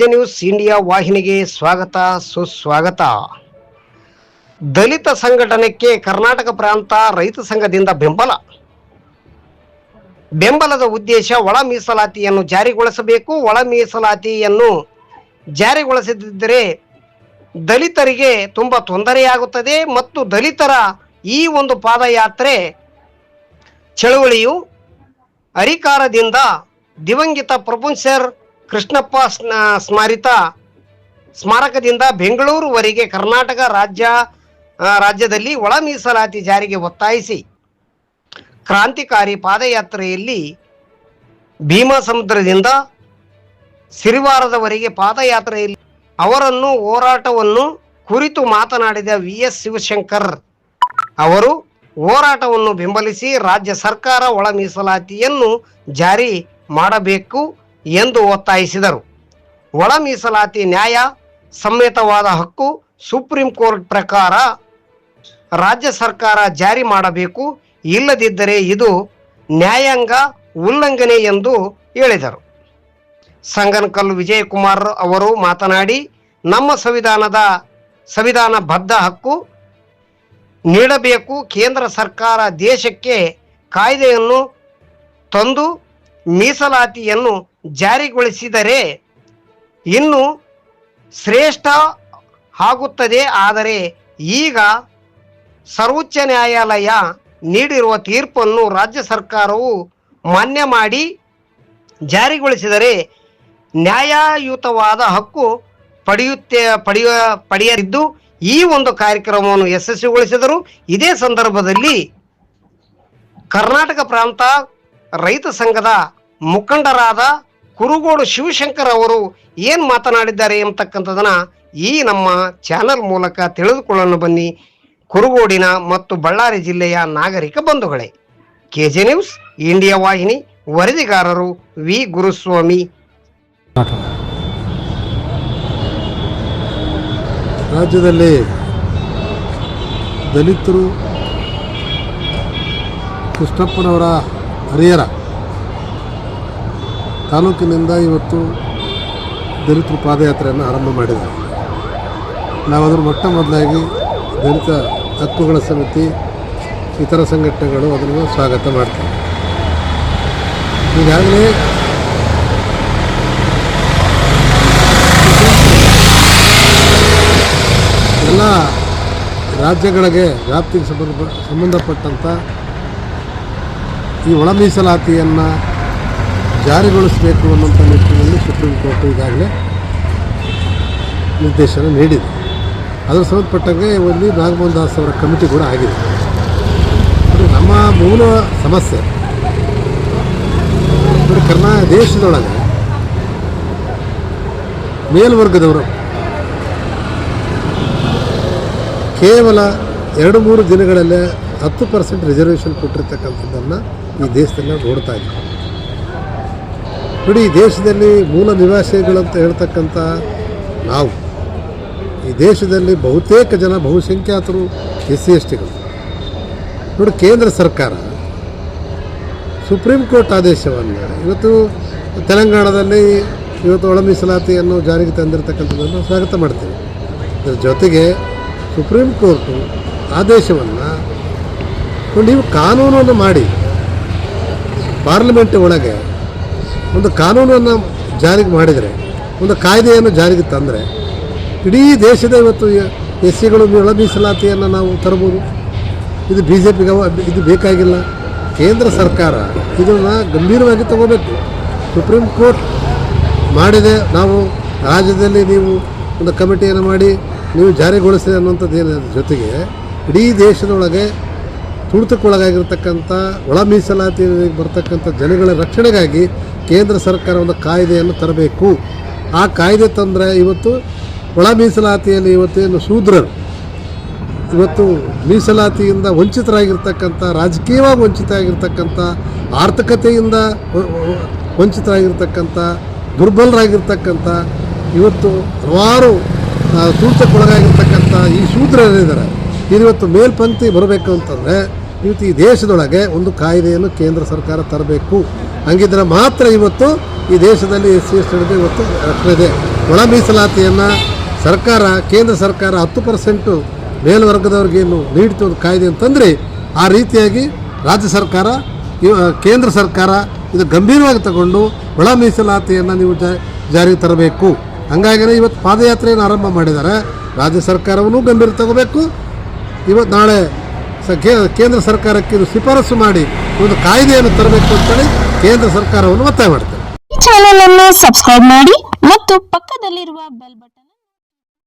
News India ವಾಹಿನಿಗೆ ಸ್ವಾಗತ, ಸುಸ್ವಾಗತ. ದಲಿತ ಸಂಘಟನೆಗೆ ಕರ್ನಾಟಕ ಪ್ರಾಂತ ರೈತ ಸಂಘದಿಂದ ಬೆಂಬಲ. ಬೆಂಬಲದ ಉದ್ದೇಶ ಒಳ ಮೀಸಲಾತಿಯನ್ನು ಜಾರಿಗೊಳಿಸಬೇಕು. ಒಳ ಮೀಸಲಾತಿಯನ್ನು ಜಾರಿಗೊಳಿಸದಿದ್ದರೆ ದಲಿತರಿಗೆ ತುಂಬ ತೊಂದರೆಯಾಗುತ್ತದೆ ಮತ್ತು ದಲಿತರ ಈ ಒಂದು ಪಾದಯಾತ್ರೆ ಚಳವಳಿಯು ಅಧಿಕಾರದಿಂದ ದಿವಂಗಿತ ಪ್ರೊಫೆಸರ್ ಕೃಷ್ಣಪ್ಪ ಸ್ಮಾರಿತ ಸ್ಮಾರಕದಿಂದ ಬೆಂಗಳೂರುವರೆಗೆ ಕರ್ನಾಟಕ ರಾಜ್ಯ ರಾಜ್ಯದಲ್ಲಿ ಒಳ ಮೀಸಲಾತಿ ಜಾರಿಗೆ ಒತ್ತಾಯಿಸಿ ಕ್ರಾಂತಿಕಾರಿ ಪಾದಯಾತ್ರೆಯಲ್ಲಿ ಭೀಮಸಮುದ್ರದಿಂದ ಸಿರಿವಾರದವರೆಗೆ ಪಾದಯಾತ್ರೆಯಲ್ಲಿ ಅವರನ್ನು ಹೋರಾಟವನ್ನು ಕುರಿತು ಮಾತನಾಡಿದ ವಿ ಎಸ್ ಶಿವಶಂಕರ್ ಅವರು ಹೋರಾಟವನ್ನು ಬೆಂಬಲಿಸಿ ರಾಜ್ಯ ಸರ್ಕಾರ ಒಳ ಮೀಸಲಾತಿಯನ್ನು ಜಾರಿ ಮಾಡಬೇಕು. ಎಂದು ಒತ್ತಾಯಿಸಿದರು. ಒಳ ಮೀಸಲಾತಿ ನ್ಯಾಯ, ಸಮೇತವಾದ ಹಕ್ಕು ಸುಪ್ರೀಂ ಕೋರ್ಟ್ ಪ್ರಕಾರ ರಾಜ್ಯ ಸರ್ಕಾರ ಜಾರಿ ಮಾಡಬೇಕು. ಇಲ್ಲದಿದ್ದರೆ ಇದು ನ್ಯಾಯಾಂಗ ಉಲ್ಲಂಘನೆ ಎಂದು ಹೇಳಿದರು. ಸಂಗನಕಲ್ಲು ವಿಜಯಕುಮಾರ್ ಅವರು ಮಾತನಾಡಿ, ನಮ್ಮ ಸಂವಿಧಾನದ ಸಂವಿಧಾನ ಬದ್ಧ ಹಕ್ಕು ನೀಡಬೇಕು. ಕೇಂದ್ರ ಸರ್ಕಾರ ದೇಶಕ್ಕೆ ಕಾಯ್ದೆಯನ್ನು ತಂದು ಮೀಸಲಾತಿಯನ್ನು ಜಾರಿಗೊಳಿಸಿದರೆ ಇನ್ನು ಶ್ರೇಷ್ಠ ಆಗುತ್ತದೆ. ಆದರೆ ಈಗ ಸರ್ವೋಚ್ಚ ನ್ಯಾಯಾಲಯ ನೀಡಿರುವ ತೀರ್ಪನ್ನು ರಾಜ್ಯ ಸರ್ಕಾರವು ಮಾನ್ಯ ಮಾಡಿ ಜಾರಿಗೊಳಿಸಿದರೆ ನ್ಯಾಯಯುತವಾದ ಹಕ್ಕು ಪಡೆಯುತ್ತೆ, ಪಡೆಯ, ಪಡೆಯಲಿದ್ದು ಈ ಒಂದು ಕಾರ್ಯಕ್ರಮವನ್ನು ಯಶಸ್ವಿಗೊಳಿಸಿದರು. ಇದೇ ಸಂದರ್ಭದಲ್ಲಿ ಕರ್ನಾಟಕ ಪ್ರಾಂತ ರೈತ ಸಂಘದ ಮುಖಂಡರಾದ ಕುರುಗೋಡು ಶಿವಶಂಕರ್ ಅವರು ಏನು ಮಾತನಾಡಿದ್ದಾರೆ ಎಂಬತಕ್ಕಂಥದನ್ನ ಈ ನಮ್ಮ ಚಾನಲ್ ಮೂಲಕ ತಿಳಿದುಕೊಳ್ಳಲು ಬನ್ನಿ. ಕುರುಗೋಡಿನ ಮತ್ತು ಬಳ್ಳಾರಿ ಜಿಲ್ಲೆಯ ನಾಗರಿಕ ಬಂಧುಗಳೇ. ಕೆಜೆ ನ್ಯೂಸ್, ಇಂಡಿಯಾ ವಾಹಿನಿ, ವರದಿಗಾರರು ವಿ. ಗುರುಸ್ವಾಮಿ. ರಾಜ್ಯದಲ್ಲಿ ದಲಿತರು ಕೃಷ್ಣಪ್ಪನವರ ಹರಿಹರ ತಾಲೂಕಿನಿಂದ ಇವತ್ತು ದಲಿತರು ಪಾದಯಾತ್ರೆಯನ್ನು ಆರಂಭ ಮಾಡಿದ್ದಾರೆ. ನಾವದರ ಮೊಟ್ಟ ಮೊದಲಾಗಿ ದಲಿತ ಹಕ್ಕುಗಳ ಸಮಿತಿ, ಇತರ ಸಂಘಟನೆಗಳು ಅದನ್ನು ಸ್ವಾಗತ ಮಾಡ್ತೀವಿ. ಈಗಾಗಲೇ ಎಲ್ಲ ರಾಜ್ಯಗಳಿಗೆ ವ್ಯಾಪ್ತಿಗೆ ಸಂಬಂಧ ಸಂಬಂಧಪಟ್ಟಂಥ ಈ ಒಳ ಮೀಸಲಾತಿಯನ್ನು ಜಾರಿಗೊಳಿಸಬೇಕು ಅನ್ನೋಂಥ ನಿಟ್ಟಿನಲ್ಲಿ ಸುಪ್ರೀಂ ಕೋರ್ಟ್ ಈಗಾಗಲೇ ನಿರ್ದೇಶನ ನೀಡಿದೆ. ಅದರ ಸಂಬಂಧಪಟ್ಟಂಗೆ ಒಂದು ನಾಗಮೋಹನ್ ದಾಸ್ ಅವರ ಕಮಿಟಿ ಕೂಡ ಆಗಿದೆ. ಅದು ನಮ್ಮ ಮೂಲ ಸಮಸ್ಯೆ. ಕರ್ನಾ ದೇಶದೊಳಗೆ ಮೇಲ್ವರ್ಗದವರು ಕೇವಲ ಎರಡು ಮೂರು ದಿನಗಳಲ್ಲೇ ಹತ್ತು ಪರ್ಸೆಂಟ್ ರಿಸರ್ವೇಷನ್ ಕೊಟ್ಟಿರ್ತಕ್ಕಂಥದ್ದನ್ನು ಈ ದೇಶದಲ್ಲಿ ನೋಡ್ತಾ ಇದ್ದೀವಿ ನೋಡಿ ದೇಶದಲ್ಲಿ ಮೂಲ ನಿವಾಸಿಗಳು ಅಂತ ಹೇಳ್ತಕ್ಕಂಥ ನಾವು, ಈ ದೇಶದಲ್ಲಿ ಬಹುತೇಕ ಜನ ಬಹುಸಂಖ್ಯಾತರು ಎಸ್ ಸಿ ಎಸ್ ಟಿಗಳು ನೋಡಿ, ಕೇಂದ್ರ ಸರ್ಕಾರ ಸುಪ್ರೀಂ ಕೋರ್ಟ್ ಆದೇಶವನ್ನು ಇವತ್ತು ತೆಲಂಗಾಣದಲ್ಲಿ ಇವತ್ತು ಒಳ ಮೀಸಲಾತಿಯನ್ನು ಜಾರಿಗೆ ತಂದಿರತಕ್ಕಂಥದ್ದನ್ನು ಸ್ವಾಗತ ಮಾಡ್ತೀವಿ ಇದರ ಜೊತೆಗೆ ಸುಪ್ರೀಂ ಕೋರ್ಟು ಆದೇಶವನ್ನು ನೀವು ಕಾನೂನನ್ನು ಮಾಡಿ ಪಾರ್ಲಿಮೆಂಟ್ ಒಳಗೆ ಒಂದು ಕಾನೂನನ್ನು ಜಾರಿಗೆ ಮಾಡಿದರೆ, ಒಂದು ಕಾಯ್ದೆಯನ್ನು ಜಾರಿಗೆ ತಂದರೆ, ಇಡೀ ದೇಶದ ಇವತ್ತು ಎಸ್ ಸಿಗಳು ಒಳ ಮೀಸಲಾತಿಯನ್ನು ನಾವು ತರ್ಬೋದು ಇದು ಬಿ ಜೆ ಪಿಗೆ ಇದು ಬೇಕಾಗಿಲ್ಲ. ಕೇಂದ್ರ ಸರ್ಕಾರ ಇದನ್ನು ಗಂಭೀರವಾಗಿ ತಗೋಬೇಕು. ಸುಪ್ರೀಂ ಕೋರ್ಟ್ ಮಾಡಿದೆ, ನಾವು ರಾಜ್ಯದಲ್ಲಿ ನೀವು ಒಂದು ಕಮಿಟಿಯನ್ನು ಮಾಡಿ, ನೀವು ಜಾರಿಗೊಳಿಸಿ ಅನ್ನುವಂಥದ್ದು ಏನ ಜೊತೆಗೆ, ಇಡೀ ದೇಶದೊಳಗೆ ತುಳಿತಕ್ಕೊಳಗಾಗಿರ್ತಕ್ಕಂಥ, ಒಳ ಮೀಸಲಾತಿ ಬರ್ತಕ್ಕಂಥ ಜನಗಳ ರಕ್ಷಣೆಗಾಗಿ ಕೇಂದ್ರ ಸರ್ಕಾರ ಒಂದು ಕಾಯ್ದೆಯನ್ನು ತರಬೇಕು. ಆ ಕಾಯ್ದೆ ತಂದರೆ ಇವತ್ತು ಒಳ ಮೀಸಲಾತಿಯಲ್ಲಿ ಇವತ್ತೇನು ಶೂದ್ರರು, ಇವತ್ತು ಮೀಸಲಾತಿಯಿಂದ ವಂಚಿತರಾಗಿರ್ತಕ್ಕಂಥ, ರಾಜಕೀಯವಾಗಿ ವಂಚಿತರಾಗಿರ್ತಕ್ಕಂಥ, ಆರ್ಥಿಕತೆಯಿಂದ ವಂಚಿತರಾಗಿರ್ತಕ್ಕಂಥ, ದುರ್ಬಲರಾಗಿರ್ತಕ್ಕಂಥ, ಇವತ್ತು ಹಲವಾರು ಸೂಚಕ್ಕೊಳಗಾಗಿರ್ತಕ್ಕಂಥ ಈ ಶೂದ್ರರಿದ್ದಾರೆ. ಇವತ್ತು ಮೇಲ್ಪಂಕ್ತಿ ಬರಬೇಕು ಅಂತಂದರೆ ಇವತ್ತು ಈ ದೇಶದೊಳಗೆ ಒಂದು ಕಾಯ್ದೆಯನ್ನು ಕೇಂದ್ರ ಸರ್ಕಾರ ತರಬೇಕು. ಹಂಗಿದ್ರೆ ಮಾತ್ರ ಇವತ್ತು ಈ ದೇಶದಲ್ಲಿ ಎಸ್ ಸಿ ಎಸ್ ಇವತ್ತು ರಕ್ಷಣೆ ಇದೆ. ಒಳ ಮೀಸಲಾತಿಯನ್ನು ಸರ್ಕಾರ, ಕೇಂದ್ರ ಸರ್ಕಾರ ಹತ್ತು ಪರ್ಸೆಂಟು ಮೇಲ್ವರ್ಗದವ್ರಿಗೇನು ನೀಡ್ತು ಒಂದು ಕಾಯ್ದೆ ಅಂತಂದರೆ ಆ ರೀತಿಯಾಗಿ ರಾಜ್ಯ ಸರ್ಕಾರ ಕೇಂದ್ರ ಸರ್ಕಾರ ಇದು ಗಂಭೀರವಾಗಿ ತಗೊಂಡು ಒಳ ಮೀಸಲಾತಿಯನ್ನು ನೀವು ಜಾರಿಗೆ ತರಬೇಕು. ಹಂಗಾಗಿನೇ ಇವತ್ತು ಪಾದಯಾತ್ರೆಯನ್ನು ಆರಂಭ ಮಾಡಿದ್ದಾರೆ. ರಾಜ್ಯ ಸರ್ಕಾರವನ್ನು ಗಂಭೀರ ತಗೋಬೇಕು. ಇವತ್ತು ನಾಳೆ ಕೇಂದ್ರ ಸರ್ಕಾರಕ್ಕೆ ಇದು ಶಿಫಾರಸು ಮಾಡಿ ಒಂದು ಕಾಯ್ದೆಯನ್ನು ತರಬೇಕು ಅಂತೇಳಿ ಕೇಂದ್ರ ಸರ್ಕಾರವನ್ನು ಒತ್ತಾಯ ಮಾಡ್ತಾರೆ ಚಾನೆಲ್ ಅನ್ನು ಸಬ್ಸ್ಕ್ರೈಬ್ ಮಾಡಿ ಮತ್ತು ಪಕ್ಕದಲ್ಲಿರುವ ಬೆಲ್ ಬಟನ್